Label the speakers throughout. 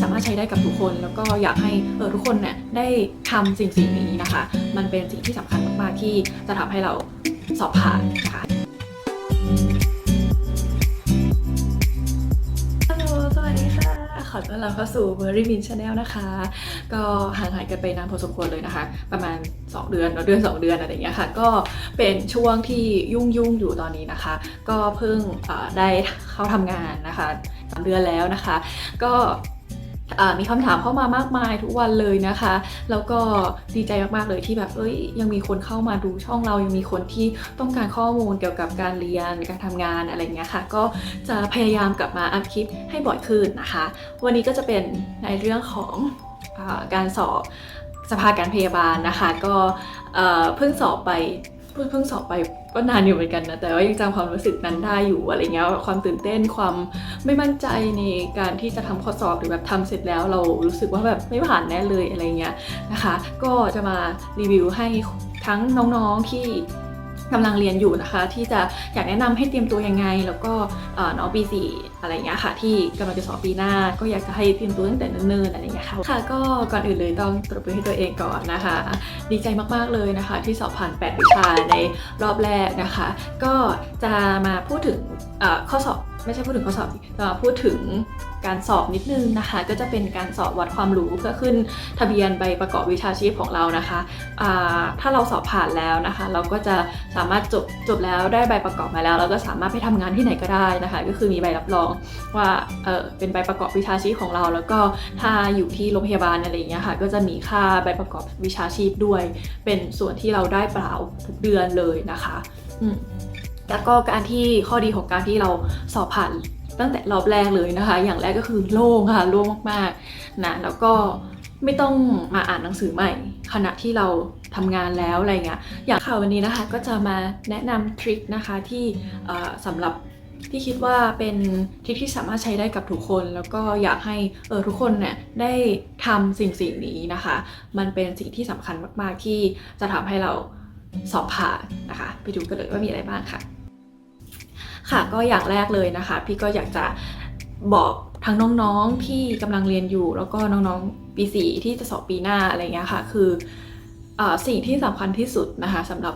Speaker 1: สามารถใช้ได้กับทุกคน แล้วก็อยากให้เออทุกคนเนี่ยได้ทำสิ่งสิ่งนี้นะคะ มันเป็นสิ่งที่สำคัญมากๆที่จะทำให้เราสอบผ่านนะคะสวัสดีค่ะขอต้อนรับเข้าสู่ b e r r y Min Channel นะคะ ก็ห่างหายกันไปนานพอสมควรเลยนะคะ ประมาณ 2 เดือนเนอเดือน 2 เดือนอะไรอย่างเงี้ยค่ะ ก็เป็นช่วงที่ยุ่งยุ่งอยู่ตอนนี้นะคะ ก็เพิ่งเอ่อได้เข้าทำงานนะคะสามเดือนแล้วนะคะ ก็ มีคำถามเข้ามามากมายทุกวันเลยนะคะ แล้วก็ดีใจมากๆเลยที่แบบเอ้ยยังมีคนเข้ามาดูช่องเรายังมีคนที่ต้องการข้อมูลเกี่ยวกับการเรียนการทำงานอะไรเงี้ยค่ะ ก็จะพยายามกลับมาอัพคลิปให้บ่อยขึ้นนะคะ วันนี้ก็จะเป็นในเรื่องของอการสอบสภาการพยาบาลนะคะ ก็เพิ่งสอบไปเพิ่งสอบไป ก็นานอยู่เหมือนกันนะ แต่ว่ายังจำความรู้สึกนั้นได้อยู่อะไรเงี้ยความตื่นเต้นความไม่มั่นใจในการที่จะทำข้อสอบหรือแบบทำเสร็จแล้วเรารู้สึกว่าแบบไม่ผ่านแน่เลยอะไรเงี้ยนะคะ ก็จะมารีวิวให้ทั้งน้องๆที่ กำลังเรียนอยู่นะคะ ที่จะอยากแนะนำให้เตรียมตัวยังไง แล้วก็น้องปีสี่อะไรเงี้ยค่ะ ที่กำลังจะสอบปีหน้า ก็อยากจะให้เตรียมตัวตั้งแต่เนิ่นๆอะไรเงี้ยค่ะค่ะ ก็ก่อนอื่นเลยต้องตรบมือให้ตัวเองก่อนนะคะ ดีใจมากๆเลยนะคะ ที่สอบผ่าน 8 วิชาในรอบแรกนะคะ ก็จะมาพูดถึงข้อสอบ ไม่ใช่พูดถึงข้อสอบสิจะพูดถึงการสอบนิดนึงนะคะ ก็จะเป็นการสอบวัดความรู้เพื่อขึ้นทะเบียนใบประกอบวิชาชีพของเรานะคะถ้าเราสอบผ่านแล้วนะคะ เราก็จะสามารถจบจบแล้วได้ใบประกอบมาแล้ว เราก็สามารถไปทำงานที่ไหนก็ได้นะคะ ก็คือมีใบรับรองว่าเออเป็นใบประกอบวิชาชีพของเรา แล้วก็ถ้าอยู่ที่โรงพยาบาลอะไรอย่างเงี้ยค่ะก็จะมีค่าใบประกอบวิชาชีพด้วย เป็นส่วนที่เราได้เปล่าทุกเดือนเลยนะคะ อืม แล้วก็การที่ข้อดีของการที่เราสอบผ่านตั้งแต่รอบแรกเลยนะคะ อย่างแรกก็คือโล่งค่ะโล่งมากๆนะแล้วก็ไม่ต้องมาอ่านหนังสือใหม่ ขณะที่เราทำงานแล้วอะไรเงี้ยอย่างข่าววันนี้นะคะก็จะมาแนะนำทริคนะคะที่เอ่อสำหรับที่คิดว่าเป็นทริคที่สามารถใช้ได้กับทุกคน แล้วก็อยากให้เออทุกคนเนี่ยได้ทำสิ่งสิ่งนี้นะคะ มันเป็นสิ่งที่สำคัญมากๆที่จะทำให้เราสอบผ่านนะคะ ไปดูกันเลยว่ามีอะไรบ้างค่ะ ค่ะ ก็อย่างแรกเลยนะคะ พี่ก็อยากจะบอกทั้งน้องๆที่กำลังเรียนอยู่ แล้วก็น้องๆปีสี่ที่จะสอบปีหน้าอะไรเงี้ยค่ะ คืออสิ่งที่สำคัญที่สุดนะคะสำหรับ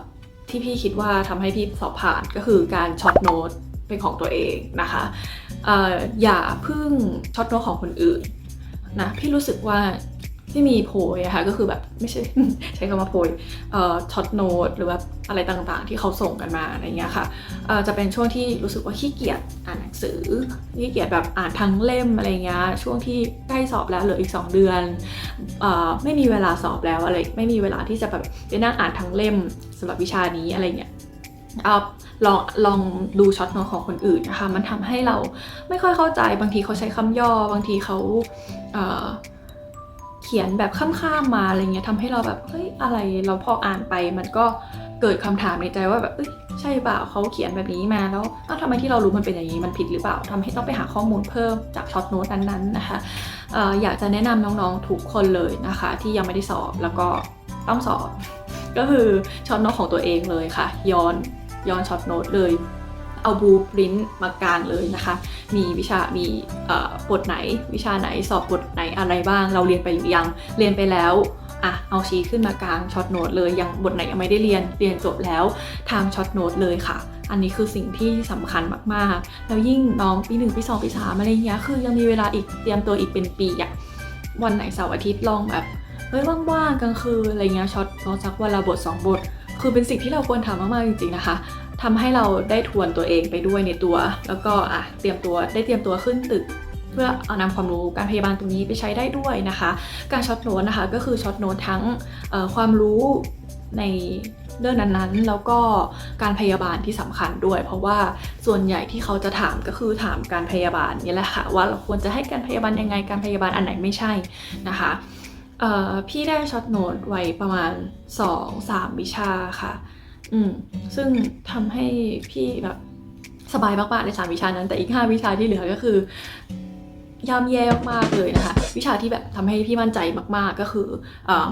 Speaker 1: ที่พี่คิดว่าทำให้พี่สอบผ่านก็คือการช็อตโน้ตเป็นของตัวเองนะคะออย่าพึ่งช็อตโน้ตของคนอื่นนะพี่รู้สึกว่าที่มีโพยอะค่ะก็คือแบบไม่ใช่ใช้คำว่าโพยช็อตโน้ตหรือว่า อะไรต่างๆ ที่เขาส่งกันมาอะไรเงี้ยค่ะจะเป็นช่วงที่รู้สึกว่าขี้เกียจอ่านหนังสือขี้เกียจแบบอ่านทั้งเล่มอะไรเงี้ยช่วงที่ใกล้สอบแล้วเหลืออีก 2 เดือนอไม่มีเวลาสอบแล้วอะไรไม่มีเวลาที่จะแบบไปนั่งอ่านทั้งเล่มสำหรับวิชานี้อะไรเงี้ยเอาลองลองดูช็อตโน้ตของคนอื่นนะคะมันทำให้เราไม่ค่อยเข้าใจบางทีเขาใช้คำย่อบางทีเขาเอ่อเขียนแบบข้ามๆมาอะไรเงี้ยทำให้เราแบบเฮ้ยอะไรเราพออ่านไปมันก็ เกิดคำถามในใจว่าแบบเอ้ยใช่เปล่าเขาเขียนแบบนี้มาแล้วอ้าวทำไมที่เรารู้มันเป็นอย่างนี้มันผิดหรือเปล่าทำให้ต้องไปหาข้อมูลเพิ่มจากช็อตโน้ตนั้นๆนะคะออยากจะแนะนำน้องๆทุกคนเลยนะคะ ที่ยังไม่ได้สอบแล้วก็ต้องสอบ ก็คือช็อตโน้ตของตัวเองเลยค่ะ ย้อนย้อนช็อตโน้ตเลยเอาบูปริ้นมากางเลยนะคะ มีวิชา มีบทไหน วิชาไหน สอบบทไหนอะไรบ้าง เราเรียนไปหรือยัง เรียนไปแล้ว อะเอาชีทขึ้นมากลางช็อตโน้ตเลยยังบทไหนยังไม่ได้เรียนเรียนจบแล้วทำช็อตโน้ตเลยค่ะ อันนี้คือสิ่งที่สำคัญมากๆ แล้วยิ่งน้องปีหนึ่งปีสองปีสามอะไรเงี้ยคือยังมีเวลาอีกเตรียมตัวอีกเป็นปีอะวันไหนเสาร์อาทิตย์ลองแบบเฮ้ยว่างๆกลางคืนอะไรเงี้ยช็อตโน้ตสักวันละบทสองบท คือเป็นสิ่งที่เราควรทำมากๆจริงๆนะคะทำให้เราได้ทวนตัวเองไปด้วยในตัว แล้วก็อะเตรียมตัวได้เตรียมตัวขึ้นตึก เพื่อเอานำความรู้การพยาบาลตรงนี้ไปใช้ได้ด้วยนะคะ การช็อตโน้ตนะคะก็คือช็อตโน้ตทั้งความรู้ในเรื่องนั้นๆ แล้วก็การพยาบาลที่สำคัญด้วย เพราะว่าส่วนใหญ่ที่เขาจะถามก็คือถามการพยาบาลนี่แหละค่ะว่าเราควรจะให้การพยาบาลยังไงการพยาบาลอันไหนไม่ใช่นะคะพี่ได้ช็อตโน้ตไว้ประมาณ 2-3 วิชาค่ะอืมซึ่งทำให้พี่แบบสบายมากๆในสามวิชานั้นแต่อีก 5 วิชาที่เหลือก็คือ ย่ำแย่มากๆเลยนะคะ วิชาที่แบบทำให้พี่มั่นใจมากๆ ก็คือ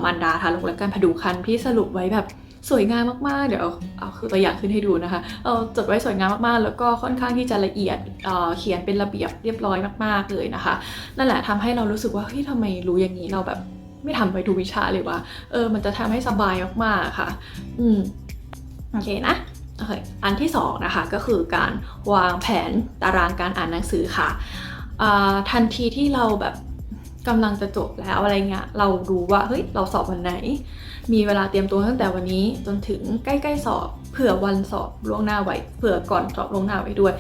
Speaker 1: มันดาทารกและการผดูคันพี่สรุปไว้แบบสวยงามมากๆ เดี๋ยวเอาเอาคือตัวอย่างขึ้นให้ดูนะคะ เอาจดไว้สวยงามมากๆ แล้วก็ค่อนข้างที่จะละเอียดเเขียนเป็นระเบียบเรียบร้อยมากๆเลยนะคะ นั่นแหละทำให้เรารู้สึกว่าเฮ้ยทำไมรู้อย่างนี้เราแบบไม่ทำไปทุกวิชาเลยวะเออ มันจะทำให้สบายมากๆค่ะ อืมโอเคนะอ,อันที่สองนะคะก็คือการวางแผนตารางการอ่านหนังสือค่ะ ทันทีที่เราแบบกำลังจะจบแล้วอะไรเงี้ยเรารู้ว่าเฮ้ยเราสอบวันไหน มีเวลาเตรียมตัวตั้งแต่วันนี้จนถึงใกล้ๆสอบเผื่อวันสอบล่วงหน้าไว้เผื่อก่อนสอบล่วงหน้าไว้ด้วย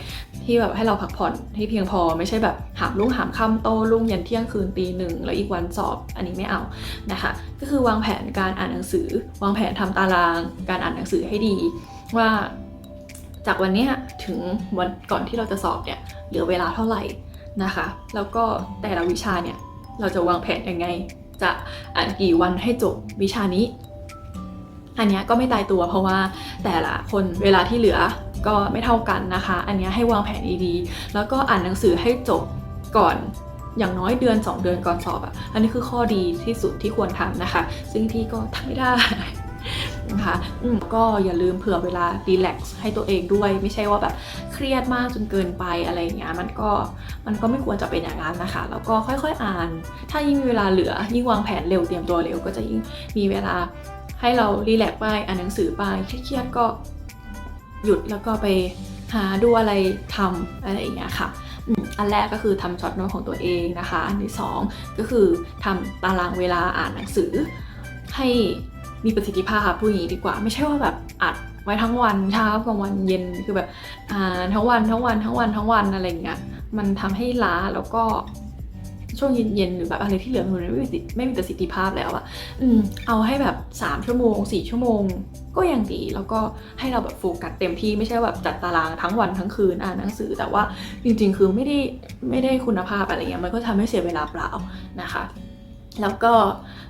Speaker 1: ที่แบบให้เราพักผ่อนให้เพียงพอไม่ใช่แบบหามลุ่งหามค่ำโตลุ่งยันเที่ยงคืนตีหนึ่งแล้วอีกวันสอบอันนี้ไม่เอานะคะก็คือวางแผนการอ่านหนังสือ วางแผนทำตารางการอ่านหนังสือให้ดี ว่าจากวันนี้ถึงวันก่อนที่เราจะสอบเนี่ยเหลือเวลาเท่าไหร่ นะคะ แล้วก็แต่ละวิชาเนี่ยเราจะวางแผนยังไง จะอ่านกี่วันให้จบวิชานี้ อันนี้ก็ไม่ตายตัวเพราะว่าแต่ละคนเวลาที่เหลือก็ไม่เท่ากันนะคะ อันนี้ให้วางแผนดีๆ แล้วก็อ่านหนังสือให้จบก่อนอย่างน้อยเดือน 2 เดือนก่อนสอบอะ่ะ อันนี้คือข้อดีที่สุดที่ควรทำนะคะ ซึ่งพี่ก็ทำไม่ได้ นะคะก็อย่าลืมเผื่อเวลารีแลกซ์ให้ตัวเองด้วย ไม่ใช่ว่าแบบเครียดมากจนเกินไปอะไรอย่างเงี้ยมันก็มันก็ไม่ควรจะเป็นอย่างนั้นนะคะ แล้วก็ค่อยๆอ่าน ถ้ายิ่งมีเวลาเหลือ ยิ่งวางแผนเร็วเตรียมตัวเร็วก็จะยิ่งมีเวลาให้เรารีแลกซ์ไปอ่านหนังสือไปเครียดก็หยุดแล้วก็ไปหาดูอะไรทำอะไรอย่างเงี้ยค่ะอันแรกก็คือทำช็อตโน้ตของตัวเองนะคะ อันที่สองก็คือทำตารางเวลาอ่านหนังสือให้ มีประสิทธิภาพพูดอย่างนี้ดีกว่า ไม่ใช่ว่าแบบอัดไว้ทั้งวันเช้ากลางวันเย็นคือแบบอ่านทั้งวันทั้งวันทั้งวันทั้งวันอะไรเงี้ยมันทำให้ล้าแล้วก็ช่วงเย็นๆหรือแบบอะไรที่เหลือมันไม่มีไม่มีประสิทธิภาพแล้วอะอืมเอาให้แบบ 3 ชั่วโมง 4 ชั่วโมง ก็ยังดี แล้วก็ให้เราแบบโฟกัสเต็มที่ไม่ใช่แบบจัดตารางทั้งวันทั้งคืนอ่านหนังสือ แต่ว่าจริงๆ คือไม่ได้ไม่ได้คุณภาพอะไรเงี้ยมันก็ทำให้เสียเวลาเปล่านะคะ แล้วก็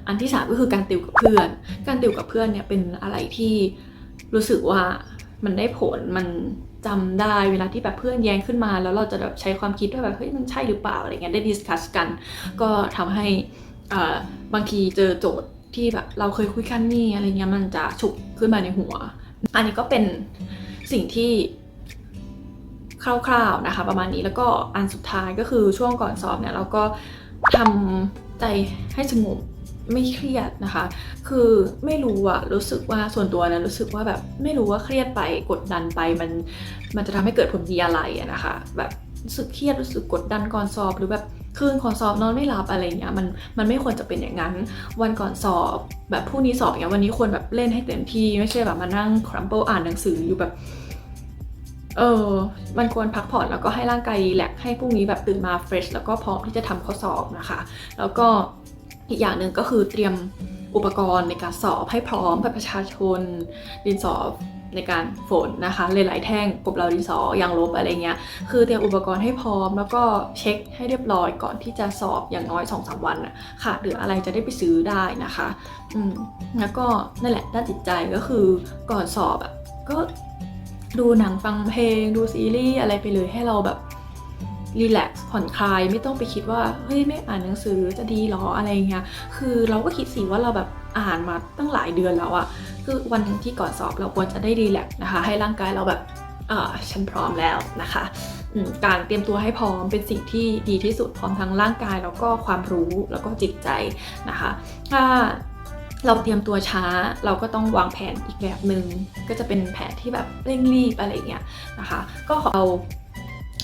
Speaker 1: อันที่สามก็คือการติวกับเพื่อน การติวกับเพื่อนเนี่ยเป็นอะไรที่รู้สึกว่ามันได้ผลมันจำได้เวลาที่แบบเพื่อนแย้งขึ้นมา แล้วเราจะแบบใช้ความคิดว่าแบบเฮ้ยมันใช่หรือเปล่าอะไรเงี้ยได้ดิสคัสกัน ก็ทำให้บางทีเจอโจทย์ที่แบบเราเคยคุยกันนี่อะไรเงี้ยมันจะฉุกขึ้นมาในหัว อันนี้ก็เป็นสิ่งที่คร่าวๆนะคะ ประมาณนี้แล้วก็อันสุดท้ายก็คือช่วงก่อนสอบเนี่ยเราก็ทำ ใจให้สงบไม่เครียดนะคะ คือไม่รู้อะรู้สึกว่าส่วนตัวนะรู้สึกว่าแบบไม่รู้ว่าเครียดไปกดดันไปมัน มันจะทำให้เกิดผลดีอะไรอะนะคะ แบบรู้สึกเครียดรู้สึกกดดันก่อนสอบหรือแบบคืนก่อนสอบนอนไม่หลับอะไรเงี้ยมันมันไม่ควรจะเป็นอย่างนั้น วันก่อนสอบแบบพรุ่งนี้สอบอย่างเงี้ยวันนี้ควรแบบเล่นให้เต็มที่ไม่ใช่แบบมานั่งครัมเปิลอ่านหนังสืออยู่แบบ เออ มันควรพักผ่อนแล้วก็ให้ร่างกายรีแลกให้พรุ่งนี้แบบตื่นมาเฟรชแล้วก็พร้อมที่จะทำข้อสอบนะคะ แล้วก็อีกอย่างหนึ่งก็คือเตรียมอุปกรณ์ในการสอบให้พร้อมกับประชาชน ดินสอบในการฝนนะคะหลายๆแท่งกบเราดินสอยางลบอะไรเงี้ย คือเตรียมอุปกรณ์ให้พร้อม แล้วก็เช็คให้เรียบร้อยก่อนที่จะสอบอย่างน้อย2อสวันนะค่ะหรืออะไรจะได้ไปซื้อได้นะคะอืมแล้วก็นั่นแหละด้านจิตใจก็คือก่อนสอบอะก็ ดูหนังฟังเพลง ดูซีรีส์อะไรไปเลยให้เราแบบรีแลกซ์ผ่อนคลายไม่ต้องไปคิดว่าเฮ้ยไม่อ่านหนังสือจะดีหรออะไรเงี้ยคือเราก็คิดสิว่าเราแบบอ่านมาตั้งหลายเดือนแล้วอะคือวันที่ก่อนสอบเราควรจะได้รีแลกซ์นะคะ ให้ร่างกายเราแบบอ่าฉันพร้อมแล้วนะคะการเตรียมตัวให้พร้อมเป็นสิ่งที่ดีที่สุดพร้อมทั้งร่างกายแล้วก็ความรู้แล้วก็จิตใจนะคะถ้า เราเตรียมตัวช้าเราก็ต้องวางแผนอีกแบบหนึ่งก็จะเป็นแผนที่แบบเร่งรีบอะไรเงี้ยนะคะ ก็ขอเอา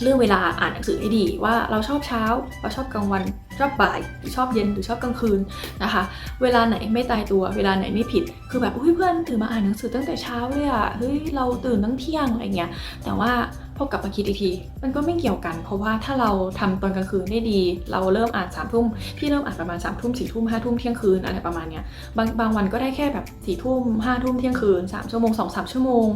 Speaker 1: เรื่องเวลาอ่านหนังสือให้ดีว่าเราชอบเช้า เราชอบกลางวันชอบบ่ายหรือชอบเย็นหรือชอบกลางคืนนะคะ เวลาไหนไม่ตายตัว เวลาไหนไม่ผิด คือแบบอุ้ยเพื่อนตื่นมาอ่านหนังสือตั้งแต่เช้าเลยอะเฮ้ยเราตื่นตั้งเที่ยงอะไรเงี้ยแต่ว่า พอกลับมาคิดอีกที มันก็ไม่เกี่ยวกัน เพราะว่าถ้าเราทำตอนกลางคืนได้ดี เราเริ่มอ่านสามทุ่มพี่เริ่มอ่านประมาณสามทุ่มสี่ทุ่มห้าทุ่มเที่ยงคืนอะไรประมาณเนี้ยบางบางวันก็ได้แค่แบบสี่ทุ่มห้าทุ่มเที่ยงคืนสามชั่วโมงสองสามชั่วโมง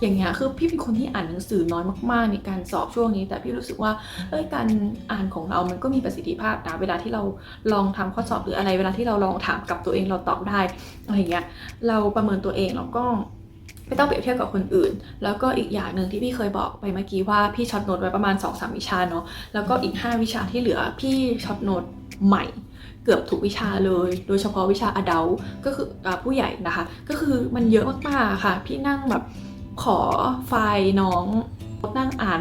Speaker 1: อย่างเงี้ยคือพี่เป็นคนที่อ่านหนังสือน้อยมากๆ ในการสอบช่วงนี้ แต่พี่รู้สึกว่าเอ้ยการอ่านของเรามันก็มีประสิทธิภาพนะเวลาที่เราลองทำข้อสอบหรืออะไรเวลาที่เราลองถามกับตัวเองเราตอบได้อะไรเงี้ยเราประเมินตัวเองแล้วก็ ไม่ต้องเปรียบเทียบกับคนอื่น แล้วก็อีกอย่างหนึ่งที่พี่เคยบอกไปเมื่อกี้ว่าพี่ช็อตโน้ตไว้ประมาณ2-3วิชาเนาะแล้วก็อีก 5 วิชาที่เหลือพี่ช็อตโน้ตใหม่เกือบทุกวิชาเลย โดยเฉพาะวิชาอดัลก็คืออผู้ใหญ่นะคะ ก็คือมันเยอะมากๆค่ะ พี่นั่งแบบขอไฟล์น้องนั่งอ่าน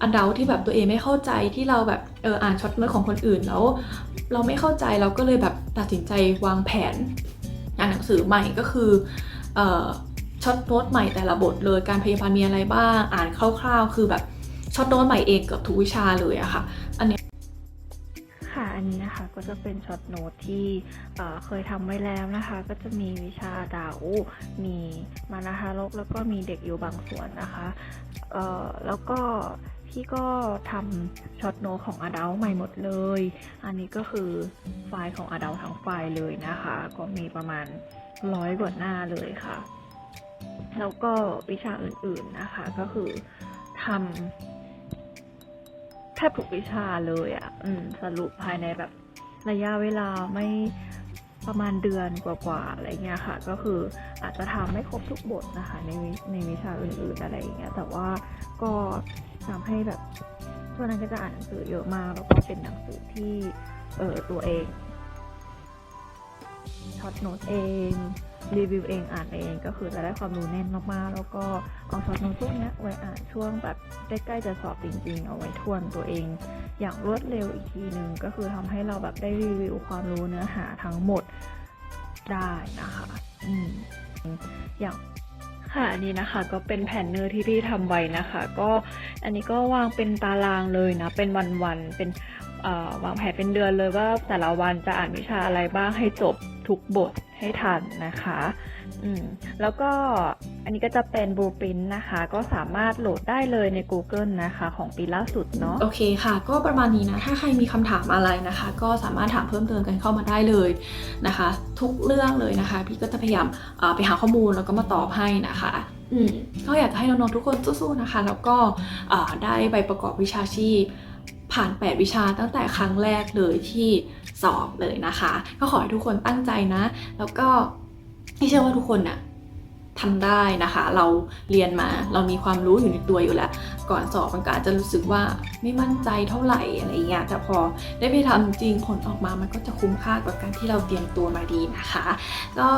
Speaker 1: อเดัลที่แบบตัวเองไม่เข้าใจที่เราแบบเอออ่านช็อตโน้ตของคนอื่นแล้ว เราไม่เข้าใจเราก็เลยแบบตัดสินใจวางแผนอ่านหนังสือใหม่ก็คือเอ่อ ช็อตโน้ตใหม่แต่ละบทเลยการพยาบาลมีอะไรบ้าง อ่านคร่าวๆ คือแบบช็อตโน้ตใหม่เองเกือบทุกวิชาเลยอะค่ะ อันนี้
Speaker 2: ค่ะอันนี้นะคะก็จะเป็นช็อตโน้ตที่เคยทำไว้แล้วนะคะ ก็จะมีวิชาดาวมีมานาฮารกแล้วก็มีเด็กอยู่บางส่วนนะคะแล้วก็พี่ก็ทำช็อตโน้ตของอด l t ใหม่หมดเลย อันนี้ก็คือไฟล์ของอด l t ทั้งไฟล์เลยนะคะ ก็มีประมาณร้อยกว่าหน้าเลยค่ะ แล้วก็วิชาอื่นๆนะคะก็คือทำแทบทุกวิชาเลยอะ่ะสรุปภายในแบบระยะเวลาไม่ประมาณเดือนกว่าๆอะไรเงี้ยค่ะ ก็คืออาจจะทำไม่ครบทุกบทนะคะ ในในวิชาอื่นๆอะไรอย่างเงี้ย แต่ว่าก็ทำให้แบบช่วงนั้นก็จะอ่านหนังสือเยอะมาก แล้วก็เป็นหนังสือที่เออตัวเองช็อตโน้ตเอง รีวิวเองอ่านเองก็คือจะได้ความรู้แน่นมากๆ แล้วก็เอาช็อตโน้ตพวกนี้ไว้อ่านช่วงแบบใกล้ๆจะสอบจริงๆ เอาไว้ทวนตัวเอง อย่างรวดเร็วอีกทีหนึ่งก็คือทำให้เราแบบได้รีวิวความรู้เนื้อหาทั้งหมดได้นะคะอืมอย่างค่ะอันนี้นะคะก็เป็นแผนเนอร์ที่พี่ทำไว้นะคะ ก็อันนี้ก็วางเป็นตารางเลยนะ เป็นวันๆเป็น วางแผนเป็นเดือนเลยว่าแต่ละวันจะอ่านวิชาอะไรบ้างให้จบทุกบทให้ทันนะคะอืมแล้วก็อันนี้ก็จะเป็นบลูปินนะคะ ก็สามารถโหลดได้เลยใน Google นะคะ ของปีล่าสุดเนาะ
Speaker 1: โอเคค่ะ ก็ประมาณนี้นะ ถ้าใครมีคำถามอะไรนะคะ ก็สามารถถามเพิ่มเติมกันเข้ามาได้เลยนะคะ ทุกเรื่องเลยนะคะ พี่ก็จะพยายามไปหาข้อมูลแล้วก็มาตอบให้นะคะอืมก็อยากจะให้น้องๆทุกคนสู้ๆนะคะ แล้วก็ได้ใบประกอบวิชาชีพ ผ่าน 8 วิชาตั้งแต่ครั้งแรกเลยที่สอบเลยนะคะ ก็ขอให้ทุกคนตั้งใจนะ แล้วก็พี่เชื่อว่าทุกคนน่ะทำได้นะคะ เราเรียนมาเรามีความรู้อยู่ในตัวอยู่แล้ว ก่อนสอบมันก็อาจจะรู้สึกว่าไม่มั่นใจเท่าไหร่อะไรเงี้ยแต่พอได้ไปทำจริงผลออกมามันก็จะคุ้มค่ากับการที่เราเตรียมตัวมาดีนะคะ ก็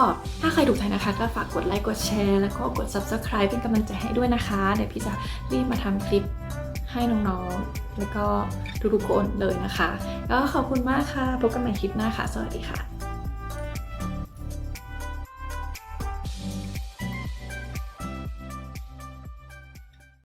Speaker 1: ถ้าใครถูกใจนะคะ ก็ฝากกดไลค์กดแชร์แล้วก็กด subscribe เป็นกำลังใจให้ด้วยนะคะ เดี๋ยวพี่จะรีบมาทำคลิป ให้น้องๆ แล้วก็ทุกๆคนเลยนะคะก็ขอบคุณมากค่ะ พบกันใหม่คลิปหน้าค่ะ สวัสดีค่ะ